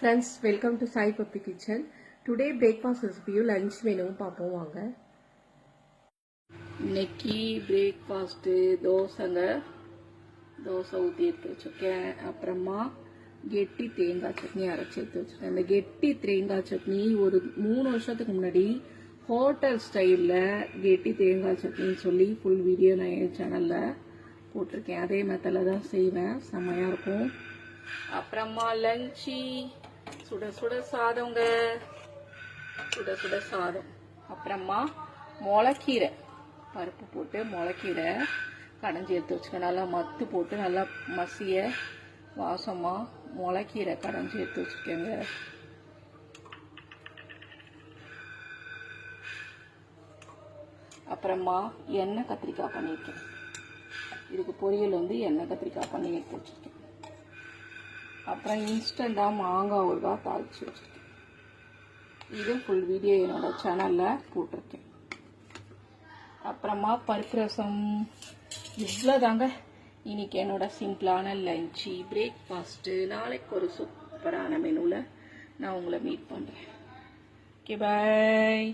Friends welcome to Sai puppy kitchen today breakfast ரெசிபியும் lunch மெனுவும் பார்ப்போம் வாங்க. இன்னைக்கு பிரேக்ஃபாஸ்ட்டு தோசைங்க. தோசை ஊற்றி எடுத்து வச்சுருக்கேன். அப்புறமா கெட்டி தேங்காய் சட்னி அரைச்சி எடுத்து வச்சுருக்கேன். இந்த கெட்டி தேங்காய் சட்னி ஒரு மூணு வருஷத்துக்கு முன்னாடி ஹோட்டல் ஸ்டைலில் கெட்டி தேங்காய் சட்னின்னு சொல்லி ஃபுல் வீடியோ நான் என் சேனலில் போட்டிருக்கேன். அதே மெத்தடில் தான் செய்வேன். செம்மையாக இருக்கும். அப்புறமா லஞ்சி சுட சுட சாதங்க சுட சுட சாதம். அப்புறமா முளைக்கீரை. பருப்பு போட்டு முளைக்கீரை கடைஞ்சி எடுத்து வச்சுக்க நல்லா மத்து போட்டு நல்லா மசிய வாசமாக முளைக்கீரை கடைஞ்சி எடுத்து வச்சுக்கோங்க. அப்புறமா எண்ணெய் கத்திரிக்காய் பண்ணியிருக்கேன் இதுக்கு பொரியல் வந்து எண்ணெய் கத்திரிக்காய் பண்ணி எடுத்து வச்சுருக்கேன். அப்புறம் இன்ஸ்டண்ட்டாக மாங்காய் ஊறுகாய் தாளித்து வச்சுருக்கேன் இது ஃபுல் வீடியோ என்னோடய சேனலில் போட்டிருக்கேன். அப்புறமா பருப்பு ரசம். இவ்வளோ தாங்க இன்றைக்கி என்னோடய சிம்பிளான லஞ்சு பிரேக்ஃபாஸ்ட்டு நாளைக்கு ஒரு சூப்பரான மெனுவில் நான் உங்களை மீட் பண்ணுறேன் ஓகே பாய்